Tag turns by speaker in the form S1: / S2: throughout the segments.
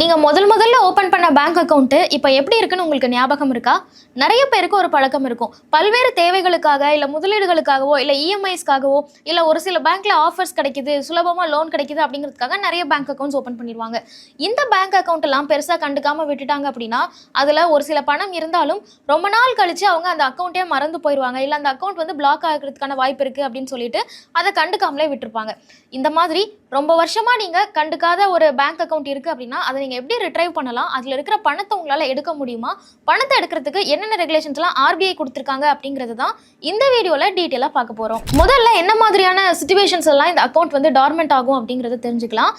S1: நீங்கள் முதல் முதல்ல ஓப்பன் பண்ண பேங்க் அக்கௌண்ட்டு இப்போ எப்படி இருக்குன்னு உங்களுக்கு ஞாபகம் இருக்கா? நிறைய பேருக்கு ஒரு பழக்கம் இருக்கும். பல்வேறு தேவைகளுக்காக இல்லை முதலீடுகளுக்காகவோ இல்லை இஎம்ஐஸ்க்காகவோ இல்லை ஒரு சில பேங்க்கில் ஆஃபர்ஸ் கிடைக்குது சுலபமாக லோன் கிடைக்குது அப்படிங்கிறதுக்காக நிறைய பேங்க் அக்கௌண்ட்ஸ் ஓப்பன் பண்ணிடுவாங்க. இந்த பேங்க் அக்கௌண்ட் எல்லாம் பெருசாக கண்டுக்காமல் விட்டுட்டாங்க அப்படின்னா அதில் ஒரு சில பணம் இருந்தாலும் ரொம்ப நாள் கழித்து அவங்க அந்த அக்கௌண்ட்டே மறந்து போயிடுவாங்க. இல்லை அந்த அக்கௌண்ட் வந்து பிளாக் ஆகிறதுக்கான வாய்ப்பு இருக்குது அப்படின்னு சொல்லிட்டு அதை கண்டுக்காமலே விட்டுருப்பாங்க. இந்த மாதிரி ரொம்ப வருஷமாக நீங்கள் கண்டுக்காத ஒரு பேங்க் அக்கௌண்ட் இருக்குது அப்படின்னா அதை நீங்க எப்படி ரிட்ரைவ் பண்ணலாம்? அதுல இருக்கிற பணத்தை உங்களால எடுக்க முடியுமா? பணத்தை எடுக்கிறதுக்கு என்னென்ன ரெகுலேஷன்ஸ்லாம் ஆர்பிஐ கொடுத்துருக்காங்க அப்படிங்கிறது தான் இந்த வீடியோல டீட்டெயிலாக பார்க்க போறோம். முதல்ல என்ன மாதிரியான சுச்சுவேஷன்ஸ் எல்லாம் இந்த அக்கௌண்ட் வந்து டார்மெண்ட் ஆகும் அப்படிங்கறத தெரிஞ்சுக்கலாம்.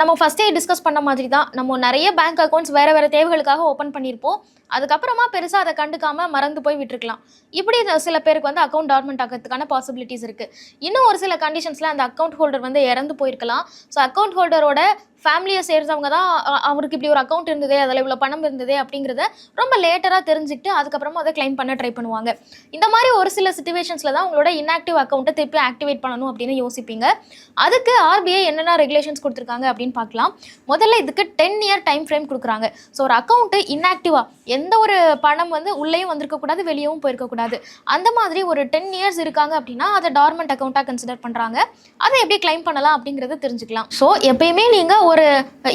S1: நம்ம ஃபர்ஸ்டே டிஸ்கஸ் பண்ண மாதிரி தான் நம்ம நிறைய பேங்க் அக்கௌண்ட்ஸ் வேற வேற தேவைகளுக்காக ஓப்பன் பண்ணியிருப்போம். அதுக்கப்புறமா பெருசாக அதை கண்டுக்காம மறந்து போய் விட்டுருக்கலாம். இப்படி சில பேருக்கு வந்து அக்கௌண்ட் டார்மெண்ட் ஆகிறதுக்கான பாசிபிலிட்டிஸ் இருக்கு. இன்னும் ஒரு சில கண்டிஷன்ஸ்ல அந்த அக்கௌண்ட் ஹோல்டர் வந்து இறந்து போயிருக்கலாம். ஸோ அக்கௌண்ட் ஹோல்டரோட ஃபேமிலியை சேர்ந்தவங்க தான் அவருக்கு இப்படி ஒரு அக்கௌண்ட் இருந்ததே அதில் இவ்வளோ பணம் இருந்ததே அப்படிங்கிறத ரொம்ப லேட்டராக தெரிஞ்சுக்கிட்டு அதுக்கப்புறமா அதை கிளைம் பண்ண ட்ரை பண்ணுவாங்க. இந்த மாதிரி ஒரு சில சுச்சுவேஷன்ஸில் தான் உங்களோட இன்ஆக்டிவ் அக்கௌண்ட்டை திருப்பி ஆக்டிவேட் பண்ணணும் அப்படின்னு யோசிப்பீங்க. அதுக்கு ஆர்பிஐ என்னென்ன ரெகுலேஷன்ஸ் கொடுத்துருக்காங்க அப்படின்னு பார்க்கலாம். முதல்ல இதுக்கு டென் இயர் டைம் ஃப்ரேம் கொடுக்குறாங்க. ஸோ ஒரு அக்கௌண்ட்டு இன்ஆக்டிவாக எந்த ஒரு பணம் வந்து உள்ளேயும் வந்திருக்கக்கூடாது வெளியவும் போயிருக்கக்கூடாது அந்த மாதிரி ஒரு டென் இயர்ஸ் இருக்காங்க அப்படின்னா அதை டார்மெண்ட் அக்கௌண்ட்டாக கன்சிடர் பண்ணுறாங்க அதை எப்படி கிளைம் பண்ணலாம் அப்படிங்கிறத தெரிஞ்சுக்கலாம். ஸோ எப்பயுமே நீங்கள் ஒரு ஒரு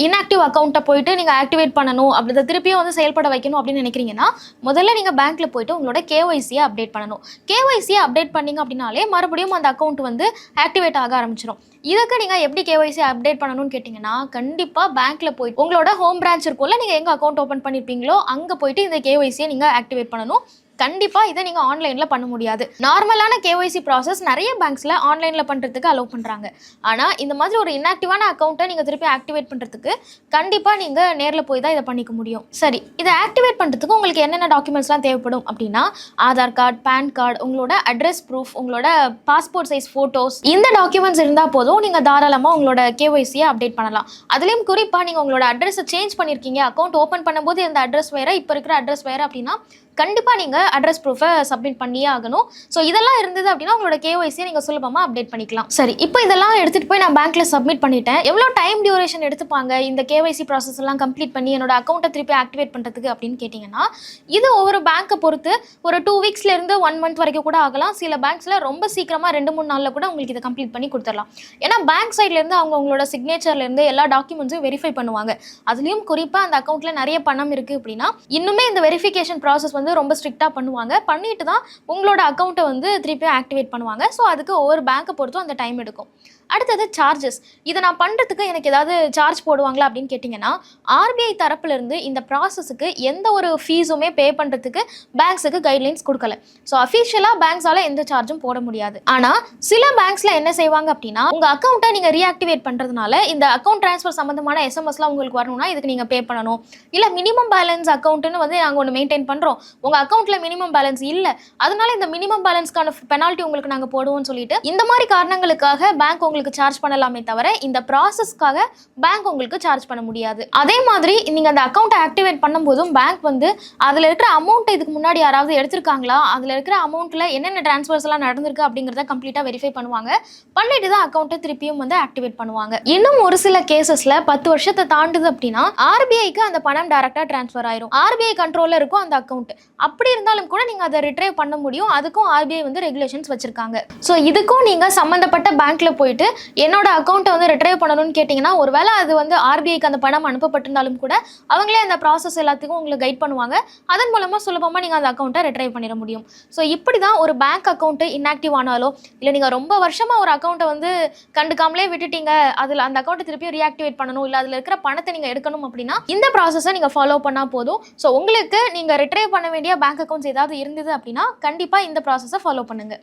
S1: இன்ஆக்டிவ் அக்கௌண்ட்டை போயிட்டு நீங்கள் ஆக்டிவேட் பண்ணணும் அப்படி திருப்பியும் வந்து செயல்பட வைக்கணும் அப்படின்னு நினைக்கிறீங்கன்னா முதல்ல நீங்கள் பேங்க்கில் போயிட்டு உங்களோட கேஒய்சியை அப்டேட் பண்ணணும். கேஒய்சியை அப்டேட் பண்ணீங்க அப்படின்னாலே மறுபடியும் அந்த அக்கௌண்ட் வந்து ஆக்டிவேட் ஆக ஆரம்பிச்சிடும் இதுக்கு நீங்கள் எப்படி கேஒய்சி அப்டேட் பண்ணணும்னு கேட்டிங்கன்னா கண்டிப்பாக பேங்க்கில் போயிட்டு உங்களோட ஹோம் பிரான்ச் இருக்கும்ல நீங்கள் எங்கே அக்கௌண்ட் ஓப்பன் பண்ணியிருப்பீங்களோ அங்கே போயிட்டு இந்த கேஒய்சியை நீங்கள் ஆக்டிவேட் பண்ணணும். கண்டிப்பாக இதை நீங்கள் ஆன்லைனில் பண்ண முடியாது. நார்மலான கேஒய்சி ப்ராசஸ் நிறைய பேங்க்ஸில் ஆன்லைனில் பண்ணுறதுக்கு அலோவ் பண்ணுறாங்க ஆனால் இந்த மாதிரி ஒரு இன்ஆக்டிவான அக்கௌண்ட்டை நீங்கள் திருப்பி ஆக்டிவேட் பண்ணுறதுக்கு கண்டிப்பாக நீங்கள் நேரில் போய் தான் இதை பண்ணிக்க முடியும். சரி இதை ஆக்டிவேட் பண்ணுறதுக்கு உங்களுக்கு என்னென்ன டாக்குமெண்ட்ஸ்லாம் தேவைப்படும் அப்படின்னா ஆதார் கார்டு பேன் கார்டு உங்களோட அட்ரஸ் ப்ரூஃப் உங்களோட பாஸ்போர்ட் சைஸ் ஃபோட்டோஸ் இந்த டாக்குமெண்ட்ஸ் இருந்தால் போதும் நீங்கள் தாராளமாக உங்களோட கேஒய்சியை அப்டேட் பண்ணலாம். அதுலேயும் குறிப்பாக நீங்கள் உங்களோட அட்ரஸை சேஞ்ச் பண்ணியிருக்கீங்க அக்கௌண்ட் ஓப்பன் பண்ணும்போது இந்த அட்ரஸ் வேறு இப்போ இருக்கிற அட்ரஸ் வேறு அப்படின்னா கண்டிப்பாக நீங்கள் அட்ரஸ் ப்ரூஃபை சப்மிட் பண்ணியே ஆகணும். ஸோ இதெல்லாம் இருந்தது அப்படின்னா உங்களோட கேஒய்சியை நீங்கள் சுலபமாக அப்டேட் பண்ணிக்கலாம். சரி இப்போ இதெல்லாம் எடுத்துகிட்டு போய் நான் பேங்க்கில் சப்மிட் பண்ணிட்டேன். எவ்வளோ டைம் டியூரேஷன் எடுத்துப்பாங்க? இந்த கேஒய்சி ப்ராசஸ் எல்லாம் கம்ப்ளீட் பண்ணி என்னோட அக்கௌண்ட்டை திருப்பி ஆக்டிவேட் பண்ணுறதுக்கு அப்படின்னு கேட்டிங்கன்னா இது ஒவ்வொரு பேங்க்கை பொறுத்து ஒரு டூ வீக்ஸ்லேருந்து ஒன் மந்த் வரைக்கும் கூட ஆகலாம். சில பேங்க்ஸில் ரொம்ப சீக்கிரமாக ரெண்டு மூணு நாளில் கூட உங்களுக்கு இதை கம்ப்ளீட் பண்ணி கொடுத்துடலாம். ஏன்னா பேங்க் சைட்லேருந்து அவங்க உங்களோட சிக்னேச்சர்லேருந்து எல்லா டாக்குமெண்ட்ஸும் வெரிஃபை பண்ணுவாங்க. அதுலேயும் குறிப்பாக அந்த அக்கௌண்ட்டில் நிறைய பணம் இருக்குது அப்படின்னா இன்னுமே இந்த வெரிஃபிகேஷன் ப்ராசஸ் வந்து ரொம்ப ஸ்ட்ரிக்டாக பண்ணுவாங்க. பண்ணிட்டு தான் உங்களோட அக்கௌண்ட்டை வந்து திருப்பியும் ஆக்டிவேட் பண்ணுவாங்க. ஸோ அதுக்கு ஒவ்வொரு பேங்க்கை பொறுத்தும் அந்த டைம் எடுக்கும். அடுத்தது சார்ஜஸ் இதை நான் பண்ணுறதுக்கு எனக்கு ஏதாவது சார்ஜ் போடுவாங்களா அப்படின்னு கேட்டிங்கன்னா ஆர்பிஐ தரப்புலேருந்து இந்த ப்ராசஸுக்கு எந்த ஒரு ஃபீஸுமே பே பண்ணுறதுக்கு பேங்க்ஸுக்கு கைட்லைன்ஸ் கொடுக்கல. ஸோ அஃபிஷியலாக பேங்க்ஸால் எந்த சார்ஜும் போட முடியாது. ஆனால் சில பேங்க்ஸில் என்ன செய்வாங்க அப்படின்னா உங்கள் அக்கௌண்ட்டை நீங்கள் ரீஆக்டிவேட் பண்ணுறதுனால இந்த அக்கௌண்ட் ட்ரான்ஸ்ஃபர் சம்மந்தமான எஸ்எம்எஸ்லாம் உங்களுக்கு வரணும்னா இதுக்கு நீங்கள் பே பண்ணணும். இல்லை மினிமம் பேலன்ஸ் அக்கௌண்ட்டுன்னு வந்து நாங்கள் ஒன்று மெயின்டைன் பண்ணுறோம் உங்கள் அக்கௌண்ட்டில் மினிமம் பேலன்ஸ் இல்லை. அதனால இந்த மினிமம் பேலன்ஸ்க்கான பெனால்ட்டி உங்களுக்கு நாங்கள் போடுவோம்னு சொல்லிட்டு இந்த மாதிரி காரணங்களுக்காக பேங்க் உங்களுக்கு சார்ஜ் பண்ணலாமே தவிர இந்த ப்ராசஸ்க்காக பேங்க் உங்களுக்கு சார்ஜ் பண்ண முடியாது. அதே மாதிரி நீங்கள் அந்த அக்கௌண்ட்டை ஆக்டிவேட் பண்ணும்போதும் பேங்க் வந்து அதில் இருக்கிற அமௌண்ட் இதுக்கு முன்னாடி யாராவது எடுத்திருக்காங்களா? அதில் இருக்கிற அமௌண்ட்டில் என்னென்ன ட்ரான்ஸ்ஃபர்ஸ் எல்லாம் நடந்திருக்கு அப்படிங்கிறத கம்ப்ளீட்டாக வெரிஃபை பண்ணுவாங்க. பண்ணிட்டு தான் அக்கௌண்ட்டை திருப்பியும் வந்து ஆக்டிவேட் பண்ணுவாங்க. இன்னும் ஒரு சில கேசஸ்ல பத்து வருஷத்தை தாண்டுது அப்படின்னா ஆர்பிஐக்கு அந்த பணம் டைரக்டா ட்ரான்ஸ்ஃபர் ஆயிரும். ஆர்பிஐ கண்ட்ரோல்ல இருக்கும் அந்த அக்கௌண்ட் அப்படி இருந்தாலும் கூட நீங்க அதை ரிட்ரைவ் பண்ண முடியும். அதுக்கும் ஆர்பிஐ வந்து ரெகுலேஷன்ஸ் வச்சிருக்காங்க. ஸோ இதுக்கும் நீங்க சம்பந்தப்பட்ட பேங்க்ல போயிட்டு என்னோட அக்கௌண்ட்டை வந்து ரிட்ரைவ் பண்ணணும்னு கேட்டிங்கன்னா ஒருவேளை அது வந்து ஆர்பிஐக்கு அந்த பணம் அனுப்பப்பட்டிருந்தாலும் கூட அவங்களே அந்த ப்ராசஸ் எல்லாத்துக்கும் உங்களுக்கு கைட் பண்ணுவாங்க. அதன் மூலமா சுலபமா நீங்க அந்த அக்கௌண்ட்டை ரிட்ரைவ் பண்ணிட முடியும். ஸோ இப்படி தான் ஒரு பேங்க் அக்கௌண்ட்டு இன்ஆக்டிவ் ஆனாலோ இல்லை நீங்கள் ரொம்ப வருஷமாக ஒரு அக்கௌண்ட்டை வந்து கண்டுக்காமலே விட்டுட்டீங்க அதில் அந்த அக்கௌண்ட்டை திருப்பியும் ரீஆக்டிவேட் பண்ணணும் இல்லை அதில் இருக்கிற பணத்தை நீங்கள் எடுக்கணும் அப்படின்னா இந்த ப்ராசஸை நீங்கள் ஃபாலோ பண்ணால் போதும். ஸோ உங்களுக்கு நீங்கள் ரிட்ரைவ் பண்ண வேண்டிய பேங்க் அக்கௌண்ட்ஸ் ஏதாவது இருந்தது அப்படின்னா கண்டிப்பாக இந்த ப்ராசஸை ஃபாலோ பண்ணுங்கள்